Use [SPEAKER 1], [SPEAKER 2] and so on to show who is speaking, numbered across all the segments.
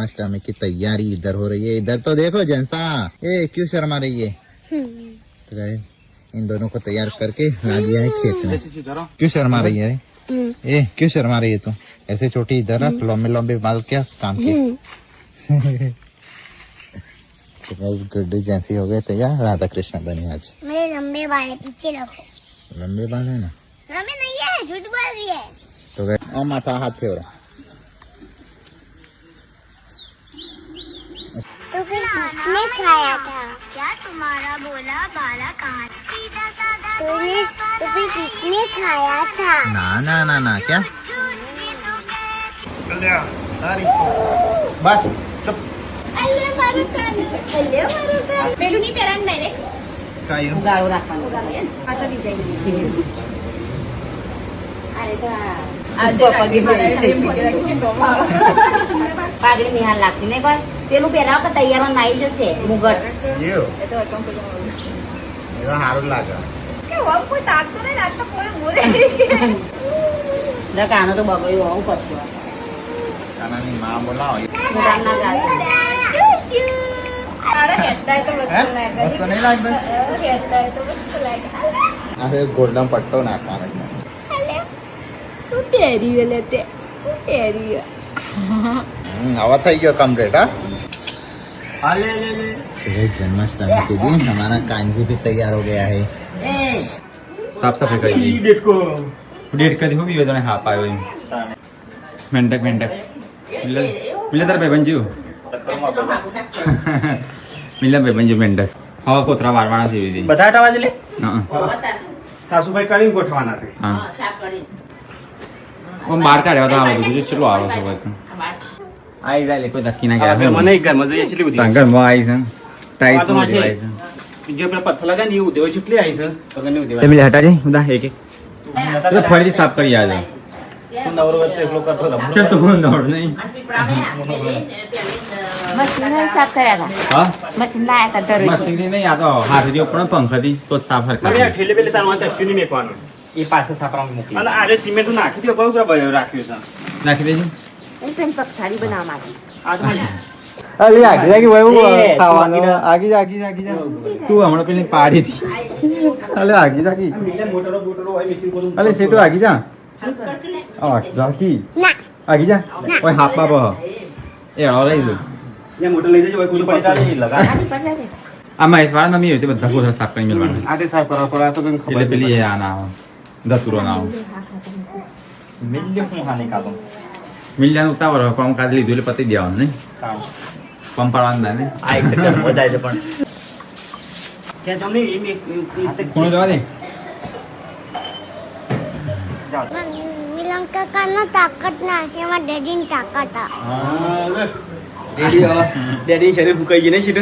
[SPEAKER 1] जन्माष्टमी की तैयारी इधर हो रही है। इधर तो देखो जनसा ए क्यों शर्मा रही है? तो इन दोनों को तैयार करके ला दिया है खेत में। क्यों शर्मा रही है ए क्यों शर्मा रही है तू? ऐसे छोटी इधर रख लंबे लंबे बाल क्या काम के। तो guys, गुड्डू जैसी हो गए तैयार। राधा कृष्ण बने आज।
[SPEAKER 2] मेरे लंबे बाल पीछे रखो।
[SPEAKER 1] लंबे बाल है ना?
[SPEAKER 2] लंबे नहीं है झूठ बोल रही है।
[SPEAKER 1] तो guys, और माथा हाथ फेरो
[SPEAKER 2] तो फिर किसने खाया था क्या तुम्हारा बोला बाला कहाँ सीधा साधा तूने तो फिर किसने खाया था
[SPEAKER 1] ना ना ना ना क्या बस चुप
[SPEAKER 2] અલ્યા મારું કાન અલ્યા મારું કાન પેલું નહીં પહેરાન ડાયરેક્ટ
[SPEAKER 1] કાયું
[SPEAKER 3] ગાળો રાખવાનો છે. પાછળ ડિઝાઇન છે. અરે તો આ- આ તો પગે પડી છે. પાઘડી નિહાલ લાગતી નહીં પણ પેલું પહેરાવ તો તૈયાર નાઈ જશે મુગટ.
[SPEAKER 1] સારું લાગે.
[SPEAKER 3] તો બગડ્યું આવું કશું
[SPEAKER 1] અરે ગોલ્ડન પટ્ટો નાખવાનો
[SPEAKER 2] તું ટેરી વેલે તે ટેરી
[SPEAKER 1] થઈ ગયો કમ્પ્લીટ હા? जन्माष्टमी के दिन हमारा कांजी भी तैयार हो गया है
[SPEAKER 3] એ
[SPEAKER 4] સાફ સફાઈ કરી ડેટ કો ડેટ કદી હું બી તને હા પાયો એમ મેન્ટક મેન્ટક મિલન મિલન તાર ભાઈ બંજુ મિલન ભાઈ બંજુ મેન્ટક હવા કોતરા વારવાના છે એવી
[SPEAKER 5] બધા હટાવા જ લે
[SPEAKER 4] હા
[SPEAKER 5] સાસુભાઈ કરીને ગોઠવાના છે
[SPEAKER 4] હા
[SPEAKER 3] હા, સાફ કરી.
[SPEAKER 4] હું બહાર કાઢ્યા તો આવે બધું ચેટલું આવે છે ભાઈ આઈ જાય કોઈ ધક્કી ના ગયા
[SPEAKER 5] મને ઘરમાં જોઈએ એટલી બધી
[SPEAKER 4] ઘરમાં આવી છે ટાઈસ
[SPEAKER 5] માસી.
[SPEAKER 4] આવી છે
[SPEAKER 5] જો પેલા પથ્થર લગાવે ને એવું દેવાય કેટલી આવી છે પગર નહીં
[SPEAKER 4] તે
[SPEAKER 5] દેવાય
[SPEAKER 4] મિલે હટાડી ઉદા એક એક ફરીથી સાફ કરી આજે
[SPEAKER 5] હું નવરો વખતે એકલો કરતો હતો.
[SPEAKER 4] ચાલ તો હું દોડ નહીં
[SPEAKER 3] મશીન સાફ કર્યા હતા મશીન લાયા હતા દરરોજ.
[SPEAKER 4] મશીનથી નહીં આ તો હાથથી ઉપર પંખાથી તો સાફ હરખા
[SPEAKER 5] ઠેલે પેલે તાર વાંચે અશ્વિની મેકવાનું
[SPEAKER 4] એ પાછળ સાપરામાં મોકલી
[SPEAKER 5] અને આજે સિમેન્ટ નાખી દો બહુ રાખ્યું છે
[SPEAKER 4] નાખી દેજો
[SPEAKER 3] હું પેન પથારી બનાવવા માંગુ.
[SPEAKER 5] આ તો મને-
[SPEAKER 4] અલી આગી જાગી ભાઈ
[SPEAKER 5] એ,
[SPEAKER 4] ખાવાનું. આગી જા, આગી જા, આગી જા. તું હમણાં પેલી પાડી હતી અલે આગી
[SPEAKER 5] જાગી.
[SPEAKER 4] અલે સેટો આગી જા. આ જા કી
[SPEAKER 2] ના
[SPEAKER 4] આગી જા. ઓય હાપ બાબો એ હળો લઈ જો
[SPEAKER 5] ત્યાં મોટર લઈ જજો હોય કોઈ પડી તારે લગા
[SPEAKER 3] આની પર
[SPEAKER 4] આ મહેશ વાળા મમ્મી હોય બધા કોથળા સાફ કરી મેળવાના.
[SPEAKER 5] આ તે સાફ કરવા પડે તો કંઈ ખબર
[SPEAKER 4] પેલી એ આ ના દતુરો ના આવે
[SPEAKER 5] હું. હાને કાપો
[SPEAKER 4] મિલ્યાનું ઉતાવળ હોય પણ હું લીધું એટલે પતી દેવાનું નહીં
[SPEAKER 5] પંપ
[SPEAKER 4] પંપાળવાનું ને
[SPEAKER 5] આ એક વધારે છે પણ ક્યાં તમને એમ
[SPEAKER 4] જવા દે
[SPEAKER 2] મિલન કાકાનો તાકાત ના એમાં ડેડીની તાકાત આ
[SPEAKER 5] ડેડી ડેડી શરીર ફૂકાઈ ગઈ ને સીટ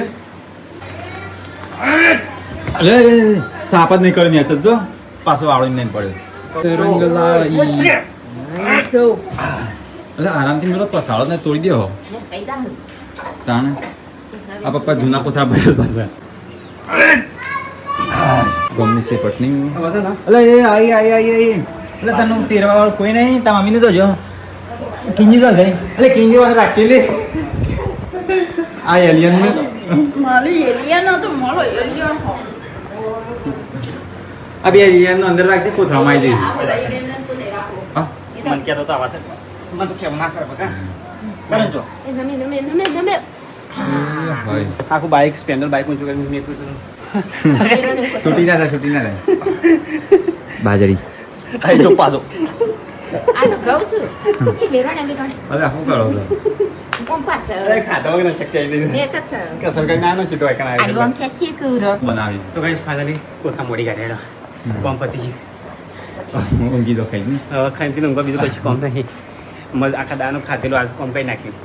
[SPEAKER 4] અરે સાપ જ નહીં કરી ને જો પાછો આવડી નહીં પડે રંગલાઈ એટલે આરામથી મેળો પસાડો ને તોડી દેવો
[SPEAKER 3] હું.
[SPEAKER 4] તાણે? આ પપ્પા જૂના કોથળા ભરેલ પાસે ગમની સે પટની. એટલે એ આઈ આઈ આઈ આઈ એટલે તને તેરવા વાળો કોઈ નહીં તાર મમ્મીને જોજો. કિંજી તો ગઈ એટલે કિંજી વાળા રાખી લે આ એલિયન ને. આ બે એલિયન અંદર રાખજે કોથળામાં આવી જઈશ હા.
[SPEAKER 5] મન કહેતો તો આવા છે. મન તો કેમ ના કરે બકા કરે જો
[SPEAKER 3] એ નમે, નમે, નમે, નમે.
[SPEAKER 4] ભાઈ
[SPEAKER 5] આખું બાઇક સ્પેન્ડર બાઇક ઊંચું કરીને મેકું છું
[SPEAKER 4] છૂટી ના થાય છૂટી ના થાય બાજરી
[SPEAKER 5] અહીં જો પાછો
[SPEAKER 3] આ તો ઘઉં છું. એ વેરોણે, વેરોણે.
[SPEAKER 4] અરે શું કરો છો
[SPEAKER 3] કોણ પાસે?
[SPEAKER 5] અરે ખાતા વગર શક્તિ આવી
[SPEAKER 3] બે
[SPEAKER 5] ગઈ
[SPEAKER 3] તો તો.
[SPEAKER 5] કસર કરી નાનો છે તો એકણ
[SPEAKER 3] આલુ
[SPEAKER 5] આવી
[SPEAKER 3] આમ ખેંચી કે ઉરો.
[SPEAKER 4] બનાવી
[SPEAKER 5] તો કઈ ફાઇનલી કોથા મોડી કાઢેલો કોમ પતી ગયું
[SPEAKER 4] ઊંઘી તો ખાઈ ને
[SPEAKER 5] હવે ખાઈ પીને ઊંઘવા બીજું કશું કોમ નહીં મજ આખા દાનું ખાધેલું આજ કોમ કઈ નાખ્યું.